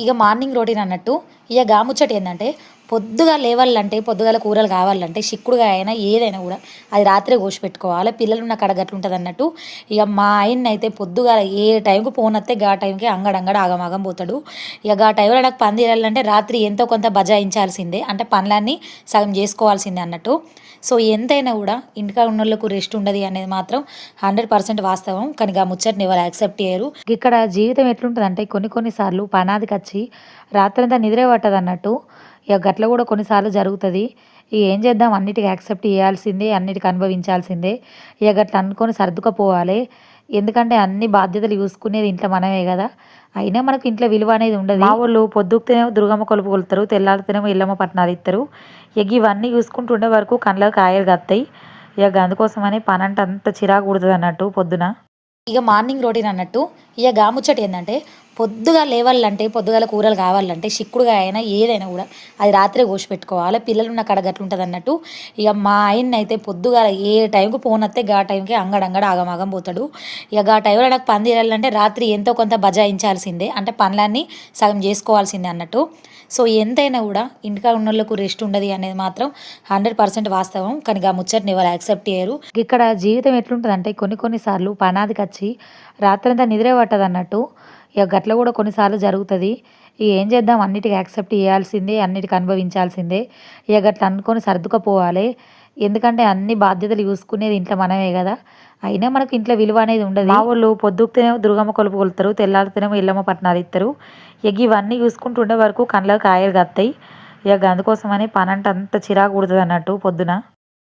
ఇక morning routine అన్నట్టు ఇక గాముచ్చట ఏంటంటే పొద్దుగా లేవాలంటే పొద్దుగాల కూరలు కావాలంటే చిక్కుడుగా అయినా ఏదైనా కూడా అది రాత్రే కోసి పెట్టుకోవాలి. పిల్లలు ఉన్న కడ గట్ల ఉంటుంది అన్నట్టు ఇక మా ఆయన అయితే పొద్దుగా ఏ టైంకి ఫోన్ వస్తే గా టైంకి అంగడంగడ ఆగమాగం పోతాడు. ఇక ఆ టైంలో నాకు పని తీరాలంటే రాత్రి ఎంతో కొంత బజాయించాల్సిందే అంటే పనులన్నీ సగం చేసుకోవాల్సిందే అన్నట్టు. సో ఎంతైనా కూడా ఇంటికా ఉన్న వాళ్ళకు రెస్ట్ ఉండదు అనేది మాత్రం హండ్రెడ్ పర్సెంట్ వాస్తవం. కానీ ఆ ముచ్చట్ని ఎవరు యాక్సెప్ట్ చేయరు. ఇక్కడ జీవితం ఎట్లుంటుంది అంటే కొన్ని కొన్నిసార్లు పనాదికి వచ్చి రాత్రంతా నిద్రే పట్టదు అన్నట్టు ఇక గట్ల కూడా కొన్నిసార్లు జరుగుతుంది. ఇక ఏం చేద్దాం? అన్నిటికీ యాక్సెప్ట్ చేయాల్సిందే అన్నిటికీ అనుభవించాల్సిందే. ఇక గట్ల అనుకొని సర్దుకపోవాలి. ఎందుకంటే అన్ని బాధ్యతలు చూసుకునేది ఇంట్లో మనమే కదా. అయినా మనకు ఇంట్లో విలువ అనేది ఉండదు. మా వాళ్ళు పొద్దుకుతేనేమో దుర్గమ్మ కొలుపు కొలుతారు తెల్లారితేనేమో ఇల్లమ్మ పట్టణాలు ఇస్తారు. ఇక ఇవన్నీ చూసుకుంటుండే వరకు కళ్ళకు కాయలు కత్తాయి ఇక అందుకోసమని పని అంటే అంత చిరాకు కుడుతుంది అన్నట్టు పొద్దున. ఇక మార్నింగ్ రొటీన్ అన్నట్టు. ఇక గాముచ్చట ఏంటంటే పొద్దుగా లేవాలంటే పొద్దుగాల కూరలు కావాలంటే చిక్కుడుగా అయినా ఏదైనా కూడా అది రాత్రే కోసి పెట్టుకోవాలి. పిల్లలు ఉన్న కడ గట్ల ఉంటుంది అన్నట్టు. ఇక మా ఆయన అయితే పొద్దుగాల ఏ టైంకి ఫోన్ వస్తే గా టైంకి అంగడంగడ ఆగమాగం పోతాడు. ఇక ఆ టైంలో నాకు పని తీరాలంటే రాత్రి ఎంతో కొంత బజాయించాల్సిందే. అంటే పనులన్నీ సగం చేసుకోవాల్సిందే అన్నట్టు. సో ఎంతైనా కూడా ఇంటికా ఉన్న వాళ్ళకు రెస్ట్ ఉండదు అనేది మాత్రం హండ్రెడ్ పర్సెంట్ వాస్తవం. కానీ ఆ ముచ్చట్ని ఎవరు యాక్సెప్ట్ చేయరు. ఇక్కడ జీవితం ఎట్లుంటుంది అంటే కొన్ని కొన్నిసార్లు పనాదికి వచ్చి రాత్రంతా నిద్రే పట్టదు అన్నట్టు ఇక గట్ల కూడా కొన్నిసార్లు జరుగుతుంది. ఇక ఏం చేద్దాం? అన్నిటికీ యాక్సెప్ట్ చేయాల్సిందే అన్నిటికీ అనుభవించాల్సిందే. ఇక గట్ల అనుకొని సర్దుకపోవాలి. ఎందుకంటే అన్ని బాధ్యతలు చూసుకునేది ఇంట్లో మనమే కదా. అయినా మనకు ఇంట్లో విలువ అనేది ఉండదు. మా వాళ్ళు పొద్దుకుతేనేమో దుర్గమ్మ కొలుపు కొలుతారు తెల్లారితేనేమో ఇల్లమ్మ పట్టణాలు ఇస్తారు. ఇక ఇవన్నీ చూసుకుంటుండే వరకు కళ్ళకు కాయలు కత్తాయి. ఇక అందుకోసమని పని అంటే అంత చిరాకు కుడుతుంది అన్నట్టు పొద్దున.